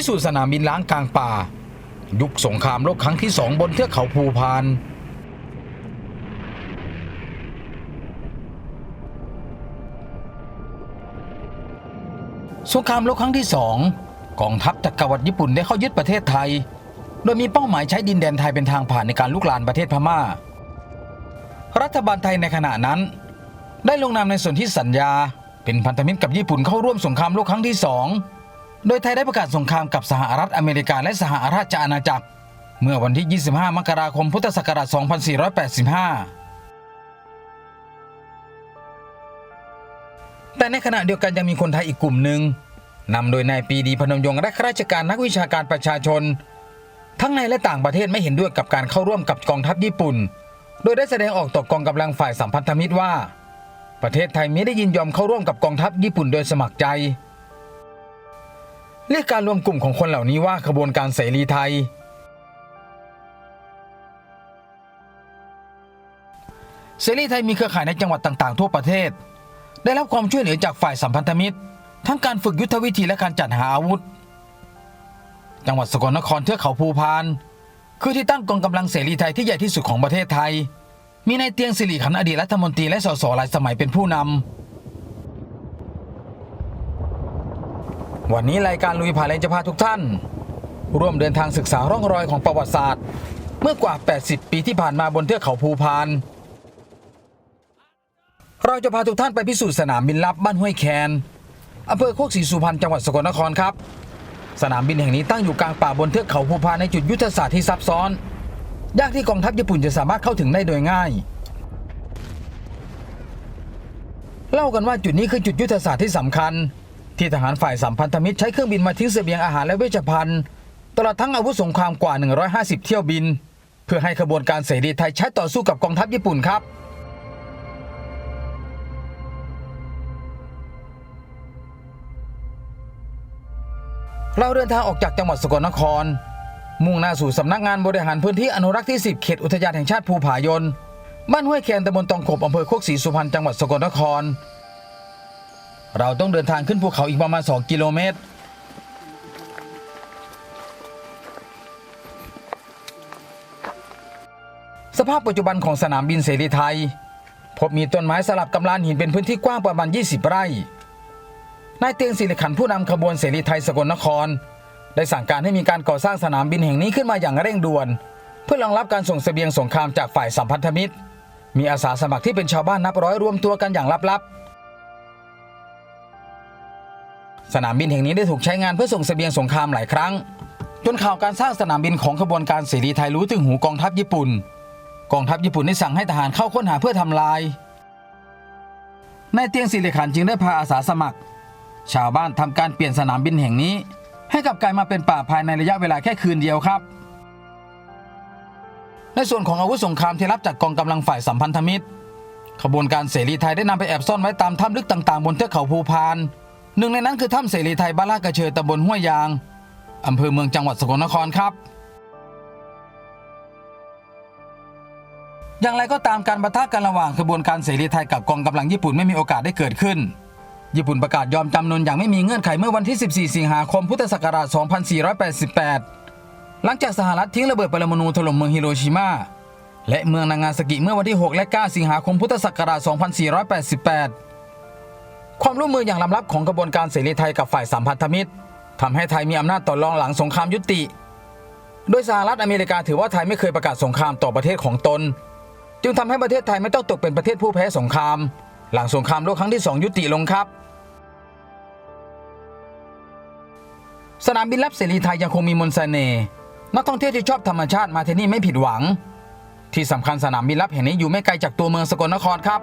พิสูจน์สนามบินล้างกลางป่า ยุคสงครามโลกครั้งที่สองบนเทือกเขาภูพาน สงครามโลกครั้งที่สองกองทัพจักรวรรดิญี่ปุ่นได้เข้ายึดประเทศไทย โดยมีเป้าหมายใช้ดินแดนไทยเป็นทางผ่านในการลุกลานประเทศพม่า รัฐบาลไทยในขณะนั้น ได้ลงนามในส่วนที่สัญญา เป็นพันธมิตรกับญี่ปุ่นเข้าร่วมสงครามโลกครั้งที่สอง โดยไทยได้ประกาศสงครามกับสหรัฐอเมริกาและสหราชอาณาจักร เมื่อวันที่ 25 มกราคม พุทธศักราช 2485 แต่ในขณะเดียวกันยังมีคนไทยอีกกลุ่มหนึ่งนำโดยนายปีดีพนมยงค์และข้าราชการนักวิชาการประชาชน ทั้งในและต่างประเทศไม่เห็นด้วยกับการเข้าร่วมกับกองทัพญี่ปุ่น โดยได้แสดงออกต่อกองกำลังฝ่ายสัมพันธมิตรว่า ประเทศไทยไม่ได้ยินยอมเข้าร่วมกับกองทัพญี่ปุ่นโดยสมัครใจ เรียกการรวมกลุ่มของคนเหล่านี้ว่าขบวนการเสรีไทย เสรีไทยมีเครือข่ายในจังหวัดต่างๆ ทั่วประเทศ ได้รับความช่วยเหลือจากฝ่ายสัมพันธมิตร ทั้งการฝึกยุทธวิธีและการจัดหาอาวุธ จังหวัดสกลนครเทือกเขาภูพาน คือที่ตั้งกองกำลังเสรีไทยที่ใหญ่ที่สุดของประเทศไทย มีนายเตียงสิริขันอดีตรัฐมนตรีและสสหลายสมัยเป็นผู้นำ วันนี้รายการลุยผ่านเลนจะพาทุกท่าน ร่วมเดินทางศึกษาร่องรอยของประวัติศาสตร์ เมื่อกว่า 80 ปีที่ผ่านมาบนเทือกเขาภูพาน เราจะพาทุกท่านไปพิสูจน์สนามบินลับบ้านห้วยแคนอำเภอโคกศรีสุพรรณจังหวัดสกลนครครับ สนามบินแห่งนี้ตั้งอยู่กลางป่าบนเทือกเขาภูพานในจุดยุทธศาสตร์ที่ซับซ้อน ยากที่กองทัพญี่ปุ่นจะสามารถเข้าถึงได้โดยง่ายเล่ากันว่าจุดนี้คือจุดยุทธศาสตร์ที่สำคัญ ที่ทหารฝ่ายสัมพันธมิตรใช้เครื่องบินมาทิ้งเสบียงอาหารและเวชภัณฑ์ตลอดทั้งอาวุธสงครามกว่า 150 เที่ยวบิน เพื่อให้ขบวนการเสรีไทยใช้ต่อสู้กับกองทัพญี่ปุ่นครับเราเดินทางออกจากจังหวัดสกลนคร มุ่งหน้าสู่สำนักงานบริหารพื้นที่อนุรักษ์ที่ 10 เขตอุทยานแห่งชาติภูผายน บ้านห้วยแคนตำบลตองขบอำเภอโคกศรีสุพรรณจังหวัดสกลนคร เราต้องเดินทางขึ้นภูเขาอีกประมาณ 2 กิโลเมตร สภาพปัจจุบันของสนามบินเสรีไทย พบมีต้นไม้สลับกำลานหินเป็นพื้นที่กว้างประมาณ 20 ไร่ นายเตียงศิริขันผู้นำขบวนเสรีไทยสกลนคร ได้สั่งการให้มีการก่อสร้างสนามบินแห่งนี้ขึ้นมาอย่างเร่งด่วน เพื่อรองรับการส่งเสบียงสงครามจากฝ่ายสัมพันธมิตร มีอาสาสมัครที่เป็นชาวบ้านนับร้อยรวมตัวกันอย่างลับๆ สนามบินแห่งนี้ได้ถูกใช้งานเพื่อส่งเสบียงสงครามหลายครั้ง จนข่าวการสร้างสนามบินของขบวนการเสรีไทยรู้ถึงหูกองทัพญี่ปุ่น กองทัพญี่ปุ่นได้สั่งให้ทหารเข้าค้นหาเพื่อทำลายนายเตียงศิริขันธ์จึงได้พาอาสาสมัคร ชาวบ้านทำการเปลี่ยนสนามบินแห่งนี้ ให้กลับกลายมาเป็นป่าภายในระยะเวลาแค่คืนเดียวครับ ในส่วนของอาวุธสงครามที่รับจากกองกำลังฝ่ายสัมพันธมิตร ขบวนการเสรีไทยได้นำไปแอบซ่อนไว้ตามถ้ำลึกต่างๆ บนเทือกเขาภูพาน หนึ่งในนั้นคือถ้ำเสรีไทยบ้านลาดกระเชยตำบลห้วยยางอำเภอเมืองจังหวัดสกลนครครับ อย่างไรก็ตามการประทะกันระหว่างขบวนการเสรีไทยกับกองกำลังญี่ปุ่นไม่มีโอกาสได้เกิดขึ้น ญี่ปุ่นประกาศยอมจำนนอย่างไม่มีเงื่อนไขเมื่อวันที่ 14 สิงหาคมพุทธศักราช 2488 หลังจากสหรัฐทิ้งระเบิดปรมาณูถล่มเมืองฮิโรชิมาและเมืองนางาซากิเมื่อวันที่ 6 และ 9 สิงหาคมพุทธศักราช 2488 ความร่วมมืออย่างล้ำลับของกระบวนการเสรีไทยกับฝ่ายสัมพันธมิตรทำให้ไทยมีอำนาจต่อรองหลังสงครามยุติ โดยสหรัฐอเมริกาถือว่าไทยไม่เคยประกาศสงครามต่อประเทศของตน จึงทำให้ประเทศไทยไม่ต้องตกเป็นประเทศผู้แพ้สงคราม หลังสงครามโลกครั้งที่สองยุติลงครับ สนามบินลับเสรีไทยยังคงมีมนต์เสน่ห์นักท่องเที่ยวที่ชอบธรรมชาติมาที่นี่ไม่ผิดหวัง ที่สำคัญสนามบินลับแห่งนี้อยู่ไม่ไกลจากตัวเมืองสกลนครครับ